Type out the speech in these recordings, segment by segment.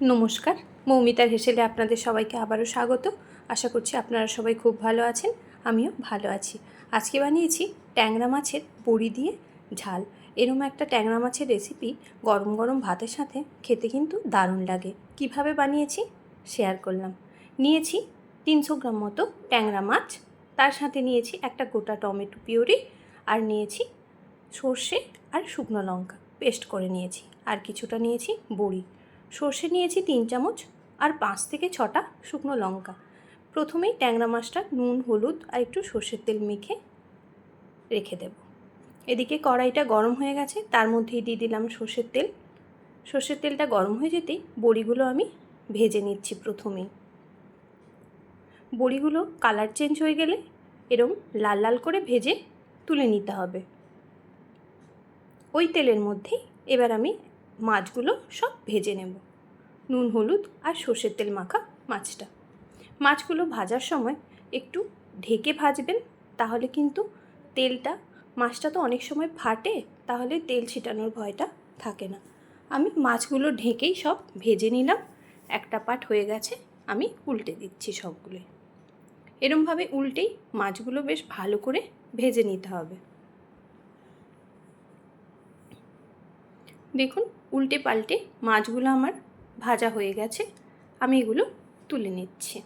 নমস্কার, মৌমিতার হেসেলে আপনাদের সবাইকে আবারও স্বাগত। আশা করছি আপনারা সবাই খুব ভালো আছেন, আমিও ভালো আছি। আজকে বানিয়েছি ট্যাংরা মাছের বড়ি দিয়ে ঝাল। এরম একটা ট্যাংরা মাছের রেসিপি গরম গরম ভাতের সাথে খেতে কিন্তু দারুণ লাগে। কীভাবে বানিয়েছি শেয়ার করলাম। নিয়েছি তিনশো গ্রাম মতো ট্যাংরা মাছ, তার সাথে নিয়েছি একটা গোটা টমেটো পিউরি আর নিয়েছি সর্ষে আর শুকনো লঙ্কা। পেস্ট করে নিয়েছি। আর কিছুটা নিয়েছি বড়ি। সর্ষে নিয়েছি তিন চামচ আর পাঁচ থেকে ছটা শুকনো লঙ্কা। প্রথমেই ট্যাংরা মাছটা নুন, হলুদ আর একটু সর্ষের তেল মেখে রেখে দেব। এদিকে কড়াইটা গরম হয়ে গেছে, তার মধ্যেই দিয়ে দিলাম সর্ষের তেল। সর্ষের তেলটা গরম হয়ে যেতেই বড়িগুলো আমি ভেজে নিচ্ছি প্রথমেই। বড়িগুলো কালার চেঞ্জ হয়ে গেলে এরম লাল লাল করে ভেজে তুলে নিতে হবে। ওই তেলের মধ্যেই এবার আমি মাছগুলো সব ভেজে নেব। নুন, হলুদ আর সর্ষের তেল মাখা মাছটা। মাছগুলো ভাজার সময় একটু ঢেকে ভাজবেন, তাহলে কিন্তু তেলটা, মাছটা তো অনেক সময় ফাটে, তাহলে তেল ছিটানোর ভয়টা থাকে না। আমি মাছগুলো ঢেকেই সব ভেজে নিলাম, একটা পাট হয়ে গেছে, আমি উল্টে দিচ্ছি সবগুলোই। এরমভাবে উল্টেই মাছগুলো বেশ ভালো করে ভেজে নিতে হবে। দেখুন, উল্টে পাল্টে মাছগুলো আমার ভাজা হয়ে গেছে। আমি এগুলো তুলে নিচ্ছি।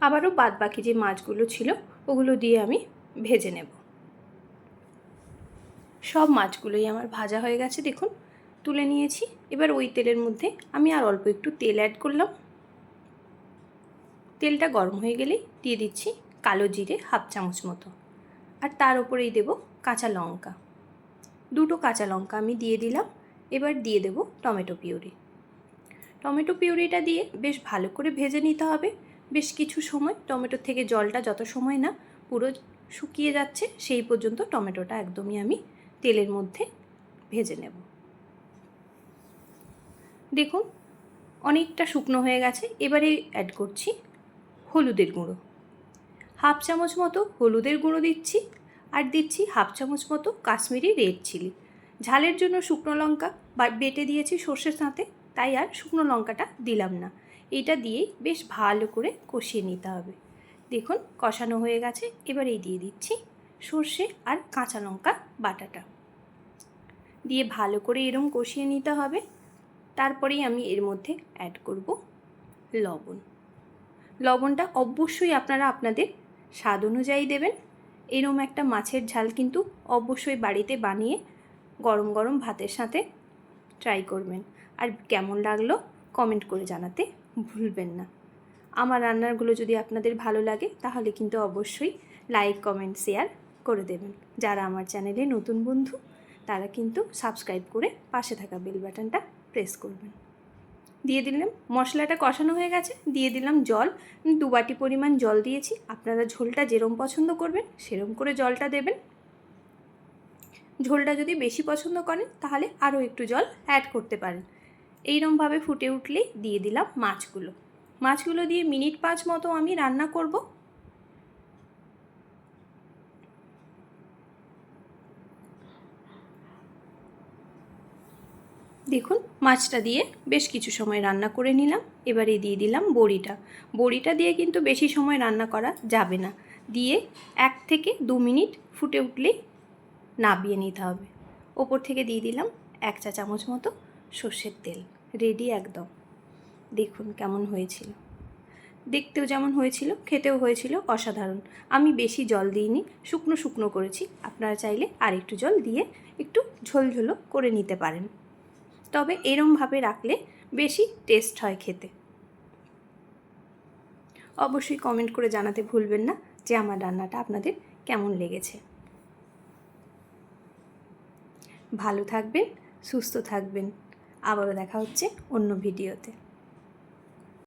আবারও বাদ বাকি যে মাছগুলো ছিল, ওগুলো দিয়ে আমি ভেজে নেব। সব মাছগুলোই আমার ভাজা হয়ে গেছে, দেখুন, তুলে নিয়েছি। এবার ওই তেলের মধ্যে আমি আর অল্প একটু তেল অ্যাড করলাম। তেলটা গরম হয়ে গেলেই দিয়ে দিচ্ছি কালো জিরে হাফ চামচ মতো। আর তার উপরেই দেব কাঁচা লঙ্কা। দুটো কাঁচা লঙ্কা আমি দিয়ে দিলাম, এবার দিয়ে দেব টমেটো পিউরি। টমেটো পিউরিটা দিয়ে বেশ ভালো করে ভেজে নিতে হবে। বেশ কিছু সময় টমেটোর থেকে জলটা যত সময় না পুরো শুকিয়ে যাচ্ছে, সেই পর্যন্ত টমেটোটা একদমই আমি তেলের মধ্যে ভেজে নেব। দেখুন, অনেকটা শুকনো হয়ে গেছে, এবারে অ্যাড করছি হলুদের গুঁড়ো। হাফ চামচ মতো হলুদের গুঁড়ো দিচ্ছি। আর দিচ্ছি হাফ চামচ মতো কাশ্মীরি রেড চিলি। ঝালের জন্য শুকনো লঙ্কা বা বেটে দিয়েছি সর্ষের সাথে, তাই আর শুকনো লঙ্কাটা দিলাম না। এটা দিয়েই বেশ ভালো করে কষিয়ে নিতে হবে। দেখুন, কষানো হয়ে গেছে। এবার এই দিয়ে দিচ্ছি সর্ষে আর কাঁচা লঙ্কা বাটাটা। দিয়ে ভালো করে এরম কষিয়ে নিতে হবে। তারপরেই আমি এর মধ্যে অ্যাড করব লবণ। লবণটা অবশ্যই আপনারা আপনাদের স্বাদ অনুযায়ী দেবেন। এরম একটা মাছের ঝাল কিন্তু অবশ্যই বাড়িতে বানিয়ে গরম গরম ভাতের সাথে ট্রাই করবেন। আর কেমন লাগল কমেন্ট করে জানাতে ভুলবেন না। আমার রান্নাগুলো যদি আপনাদের ভালো লাগে, তাহলে কিন্তু অবশ্যই লাইক কমেন্ট শেয়ার করে দেবেন। যারা আমার চ্যানেলে নতুন বন্ধু, তারা কিন্তু সাবস্ক্রাইব করে পাশে থাকা বেল বাটনটা প্রেস করবেন। দিয়ে দিলাম। মশলাটা কষানো হয়ে গেছে, দিয়ে দিলাম জল। দু বাটি পরিমাণ জল দিয়েছি। আপনারা ঝোলটা যেরম পছন্দ করবেন, সেরম করে জলটা দেবেন। ঝোলটা যদি বেশি পছন্দ করেন, তাহলে আরও একটু জল অ্যাড করতে পারেন। এইরমভাবে ফুটে উঠলেই দিয়ে দিলাম মাছগুলো। মাছগুলো দিয়ে মিনিট পাঁচ মতো আমি রান্না করব। দেখুন, মাছটা দিয়ে বেশ কিছু সময় রান্না করে নিলাম। এবারে দিয়ে দিলাম বড়িটা। বড়িটা দিয়ে কিন্তু বেশি সময় রান্না করা যাবে না। দিয়ে এক থেকে দু মিনিট ফুটে উঠলেই নাবিয়ে নিতে হবে। ওপর থেকে দিয়ে দিলাম এক চা চামচ মতো সর্ষের তেল। রেডি একদম। দেখুন কেমন হয়েছিল। দেখতেও যেমন হয়েছিল, খেতেও হয়েছিল অসাধারণ। আমি বেশি জল দিইনি, শুকনো শুকনো করেছি। আপনারা চাইলে আর একটু জল দিয়ে একটু ঝোলঝোলো করে নিতে পারেন। তবে এরমভাবে রাখলে বেশি টেস্ট হয় খেতে। অবশ্যই কমেন্ট করে জানাতে ভুলবেন না যে আমার রান্নাটা আপনাদের কেমন লেগেছে। ভালো থাকবেন, সুস্থ থাকবেন। আবারও দেখা হচ্ছে অন্য ভিডিওতে।